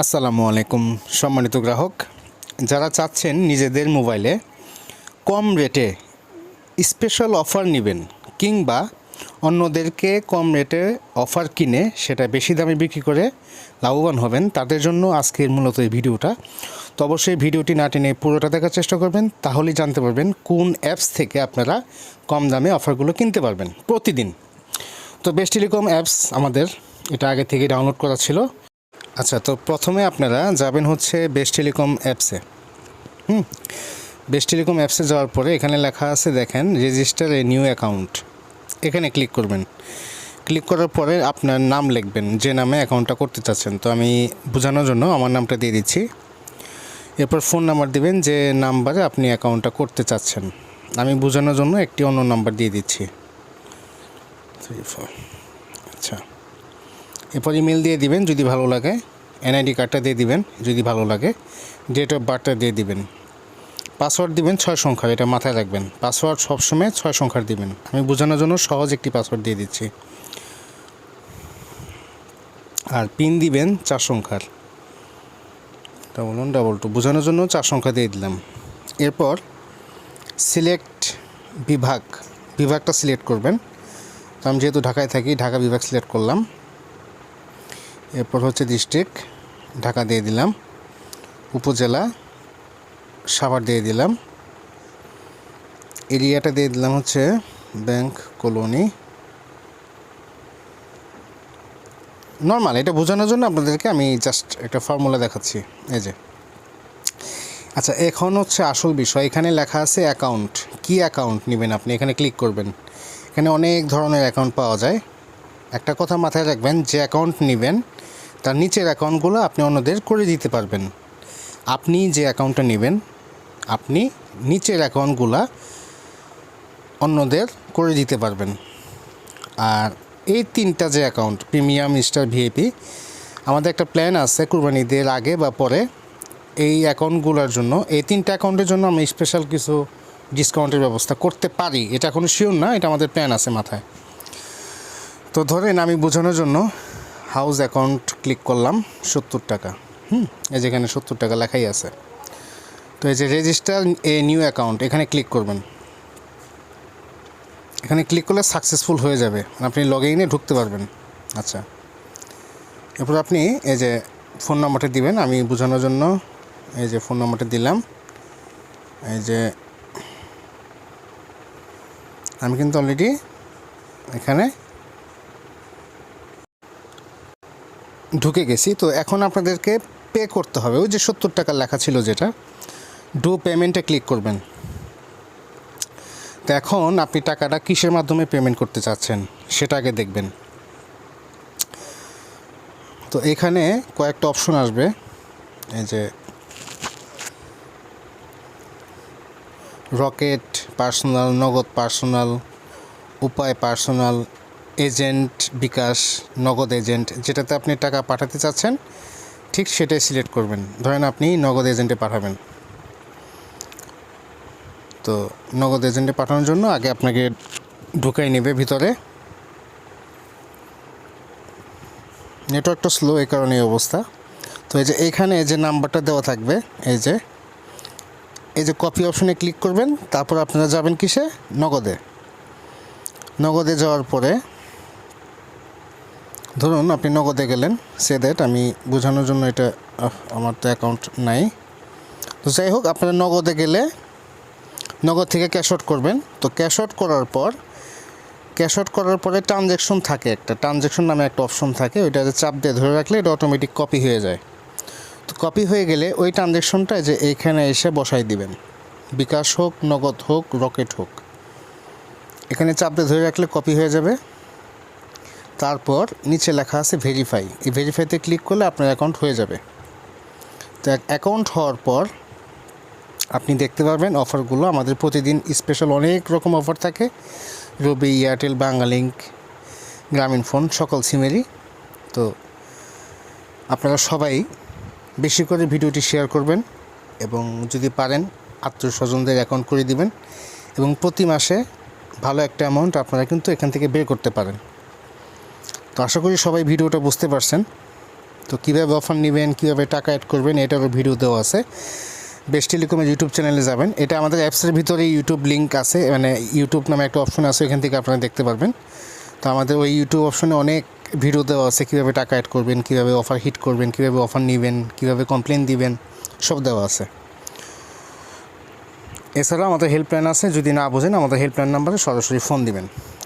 আসসালামু আলাইকুম সম্মানিত গ্রাহক, যারা চাচ্ছেন নিজেদের মোবাইলে কম রেটে স্পেশাল অফার নেবেন কিংবা অন্যদেরকে কম রেটে অফার কিনে সেটা বেশি দামে বিক্রি করে লাভবান হবেন, তাদের জন্য আজকের মূলত এই ভিডিওটা। তো অবশ্যই ভিডিওটি না টেনে পুরোটা দেখার চেষ্টা করবেন, তাহলেই জানতে পারবেন কোন অ্যাপস থেকে আপনারা কম দামে অফারগুলো কিনতে পারবেন প্রতিদিন। তো বেস্ট টেলিকম অ্যাপস আমাদের, এটা আগে থেকে ডাউনলোড করা ছিল। আচ্ছা তো প্রথমে আপনারা যাবেন হচ্ছে বেস্ট টেলিকম অ্যাপসে। হুম বেস্ট টেলিকম অ্যাপসে যাওয়ার পরে এখানে লেখা আছে, দেখেন, রেজিস্টার এ নিউ অ্যাকাউন্ট। এখানে ক্লিক করবেন। ক্লিক করার পরে আপনার নাম লিখবেন, যে নামে অ্যাকাউন্টটা করতে চাচ্ছেন। তো আমি বোঝানোর জন্য আমার নামটা দিয়ে দিচ্ছি। এরপর ফোন নাম্বার দিবেন, যে নাম্বারে আপনি অ্যাকাউন্টটা করতে চাচ্ছেন। আমি বোঝানোর জন্য একটি অন্য নাম্বার দিয়ে দিচ্ছি। থ্রি ফোর আচ্ছা। এরপর ইমেল দিয়ে দিবেন, যদি ভালো লাগে। এনআইডি কার্ডটা দিয়ে দিবেন, যদি ভালো লাগে। ডেট অফ বার্থটা দিয়ে দিবেন। পাসওয়ার্ড দিবেন ছয় সংখ্যার এটা মাথায় রাখবেন। পাসওয়ার্ড সবসময় ছয় সংখ্যার দিবেন। আমি বোঝানোর জন্য সহজ একটি পাসওয়ার্ড দিয়ে দিচ্ছি। আর পিন দিবেন চার সংখ্যার। ডাবল ওয়ান ডাবল টু বোঝানোর জন্য চার সংখ্যা দিয়ে দিলাম। এরপর সিলেক্ট বিভাগ। বিভাগটা সিলেক্ট করবেন। তো আমি যেহেতু ঢাকায় থাকি, ঢাকা বিভাগ সিলেক্ট করলাম। এরপর হচ্ছে ডিস্ট্রিক্ট ঢাকা দিয়ে দিলাম, উপজেলা সাভার দিয়ে দিলাম, এরিয়াটা দিয়ে দিলাম হচ্ছে ব্যাংক কলোনি। নর্মাল, এটা বোঝানোর জন্য আপনাদেরকে আমি জাস্ট একটা ফর্মুলা দেখাচ্ছি, এই যে। আচ্ছা এখন হচ্ছে আসল বিষয়, এখানে লেখা আছে অ্যাকাউন্ট। কি অ্যাকাউন্ট নেবেন আপনি? এখানে ক্লিক করবেন। এখানে অনেক ধরনের অ্যাকাউন্ট পাওয়া যায়। একটা কথা মাথায় রাখবেন, যে অ্যাকাউন্ট নেবেন তার নিচের অ্যাকাউন্টগুলো আপনি অন্যদের করে দিতে পারবেন। আপনি যে অ্যাকাউন্টটা নেবেন, আপনি নিচের অ্যাকাউন্টগুলো অন্যদের করে দিতে পারবেন। আর এই তিনটা যে অ্যাকাউন্ট, প্রিমিয়াম স্টার ভিএপি আমাদের একটা প্ল্যান আছে কুরবানি ঈদের আগে বা পরে। এই অ্যাকাউন্টগুলোর জন্য, এই তিনটা অ্যাকাউন্টের জন্য আমি স্পেশাল কিছু ডিসকাউন্টের ব্যবস্থা করতে পারি। এটা এখনও শিওর না, এটা আমাদের প্ল্যান আছে মাথায়। তো ধরেন আমি বোঝানোর জন্য হাউস অ্যাকাউন্ট ক্লিক করলাম, সত্তর টাকা। হুম, এই যেখানে সত্তর টাকা লেখাই আছে। তো এই যে রেজিস্টার এ নিউ অ্যাকাউন্ট এখানে ক্লিক করবেন। এখানে ক্লিক করলে সাকসেসফুল হয়ে যাবে। আপনি লগ ইনে ঢুকতে পারবেন। আচ্ছা। এরপর আপনি এই যে ফোন নাম্বারটা দিবেন, আমি বোঝানোর জন্য এই যে ফোন নাম্বারটা দিলাম। এই যে আমি কিন্তু অলরেডি এখানে ঢুকে গেছি। তো এখন আপনাদেরকে পে করতে হবে। ওই যে সত্তর টাকা লেখা ছিল যেটা ডু পেমেন্টে ক্লিক করবেন। তো এখন আপনি টাকাটা কিসের মাধ্যমে পেমেন্ট করতে চাচ্ছেন সেটা আগে দেখবেন। তো এখানে কয়েকটা অপশন আসবে। এই যে Rocket personal Nagad personal Upay personal agent bKash, Nagad agent, যেটাতে আপনি টাকা পাঠাতে চাচ্ছেন, ঠিক সেটাই সিলেক্ট করবেন। ধরেন আপনি নগদ এজেন্টে পাঠাবেন। তো নগদ এজেন্টে পাঠানোর জন্য আগে আপনাকে ঢুকাই নেবে ভিতরে। নেটওয়ার্কটা স্লো এই কারণে এই অবস্থা। তো এই যে এইখানে যে নাম্বারটা দেওয়া থাকবে, এই যে এই যে কপি অপশনে ক্লিক করবেন, তারপর আপনারা যাবেন কিসে? নগদে। নগদে যাওয়ার পরে ধরুন আপনি নগদে গেলেন, সে দ্যাট আমি বোঝানোর জন্য এটা আমার তো অ্যাকাউন্ট নাই। তো যাই হোক, আপনারা নগদে গেলে, নগদ থেকে ক্যাশ আউট করবেন। তো ক্যাশ আউট করার পর ক্যাশ আউট করার পরে ট্রানজ্যাকশন থাকে একটা। ট্রানজ্যাকশন নামে একটা অপশন থাকে, ওইটা চাপ দিয়ে ধরে রাখলে এটা অটোমেটিক কপি হয়ে যায়। তো কপি হয়ে গেলে ওই ট্রানজ্যাকশনটা যে এইখানে এসে বসাই দিবেন। বিকাশ হোক, নগদ হোক রকেট হোক। এখানে চাপ দিয়ে ধরে রাখলে কপি হয়ে যাবে। তারপর নিচে লেখা আছে ভেরিফাই এই ভেরিফাইতে ক্লিক করলে আপনার অ্যাকাউন্ট হয়ে যাবে। তো অ্যাকাউন্ট হওয়ার পর আপনি দেখতে পারবেন অফারগুলো আমাদের প্রতিদিন স্পেশাল অনেক রকম অফার থাকে। রবি এয়ারটেল বাংলালিঙ্ক গ্রামীণ ফোন সকল সিমেরই। তো আপনারা সবাই বেশি করে ভিডিওটি শেয়ার করবেন এবং যদি পারেন আত্মীয় স্বজনদের অ্যাকাউন্ট করে দিবেন এবং প্রতি মাসে ভালো একটা অ্যামাউন্ট আপনারা কিন্তু এখান থেকে বের করতে পারেন। তো আশা করি সবাই ভিডিওটা বুঝতে পারছেন। তো কীভাবে অফার নেবেন, কীভাবে টাকা অ্যাড করবেন, এটারও ভিডিও দেওয়া আছে। বেস্ট টেলিকমের ইউটিউব চ্যানেলে যাবেন। এটা আমাদের অ্যাপসের ভিতরে ইউটিউব লিঙ্ক আছে। মানে ইউটিউব নামে একটা অপশন আছে এখান থেকে আপনারা দেখতে পারবেন। তো আমাদের ওই ইউটিউব অপশনে অনেক ভিডিও দেওয়া আছে, কীভাবে টাকা অ্যাড করবেন, কীভাবে অফার হিট করবেন, কীভাবে অফার নেবেন, কীভাবে কমপ্লেন দিবেন, সব দেওয়া আছে। এছাড়াও আমাদের হেল্পলাইন আছে। যদি না বোঝেন, আমাদের হেল্পলাইন নাম্বারে সরাসরি ফোন দিবেন।